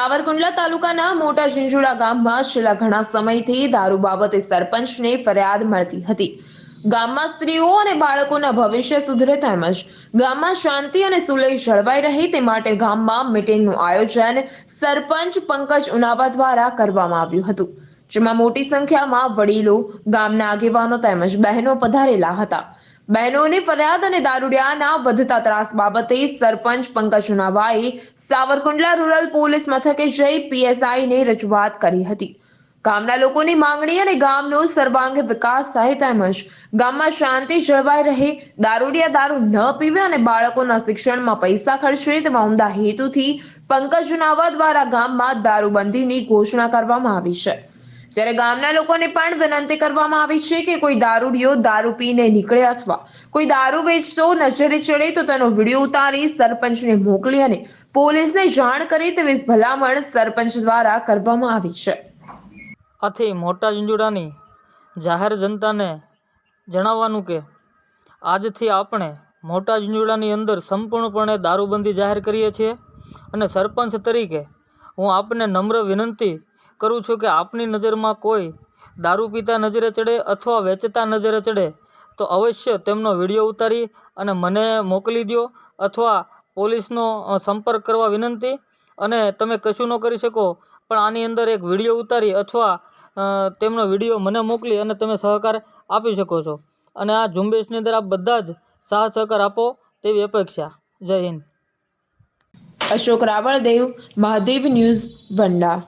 સાવરકુંડલા તાલુકાના મોટા ઝીંઝુડા ગામમાં છેલ્લા ઘણા સમયથી દારૂ બાબતે સરપંચને ફરિયાદ મળતી હતી. ગામમાં સ્ત્રીઓ અને બાળકોના ભવિષ્ય સુધરે તેમજ ગામમાં શાંતિ અને સુલેહ જળવાઈ રહે તે માટે ગામમાં મિટિંગનું આયોજન સરપંચ પંકજ ઉનાવા દ્વારા કરવામાં આવ્યું હતું, જેમાં મોટી સંખ્યામાં વડીલો, ગામના આગેવાનો તેમજ બહેનો પધારેલા હતા. બહેનોની ફરિયાદ અને દારૂડિયાના વધતા ત્રાસ બાબતે સરપંચ પંકજ ઉનાવાએ સાવરકુંડલા રૂરલ પોલીસ મથકે જઈ પીએસઆઈને રજૂઆત કરી હતી. ગામના લોકોની માંગણી અને ગામનો સર્વાંગી વિકાસ થાય તેમજ ગામમાં શાંતિ જળવાઈ રહે, દારૂડિયા દારૂ ન પીવે અને બાળકોના શિક્ષણમાં પૈસા ખર્ચે તેવા ઉમદા હેતુથી પંકજ ઉનાવા દ્વારા ગામમાં દારૂબંધીની ઘોષણા કરવામાં આવી છે. જ્યારે ગામના લોકોને પણ વિનંતી કરવામાં આવી છે કે કોઈ દારૂડિયો દારૂ પીને નીકળે અથવા કોઈ દારૂ વેચતો નજરે ચડે તો તેનો વીડિયો ઉતારી સરપંચને મોકલી અને પોલીસને જાણ કરે તેવી ભલામણ સરપંચ દ્વારા કરવામાં આવી છે. આથી મોટા ઝુંઝુડાની જાહેર જનતાને જણાવવાનું કે આજથી આપણે મોટા ઝુંઝુડાની અંદર સંપૂર્ણપણે દારૂબંધી જાહેર કરીએ છીએ અને સરપંચ તરીકે હું આપને નમ્ર વિનંતી કરું છું કે આપની નજરમાં કોઈ દારૂ પીતા નજરે ચડે અથવા વેચતા નજરે ચડે, તો અવશ્ય તેમનો વીડિયો ઉતારી અને મને મોકલી દો અથવા પોલીસનો સંપર્ક કરવા વિનંતી. અને તમે કશું ન કરી શકો, પણ આની અંદર એક વીડિયો ઉતારી અથવા તેમનો વીડિયો મને મોકલી અને તમે સહકાર આપી શકો છો. અને આ ઝુંબેશની અંદર આપ બધા જ સાહ સહકાર આપો તેવી અપેક્ષા. જય હિન્દ. અશોક રાવળદેવ, મહાદેવ ન્યૂઝ વંડા.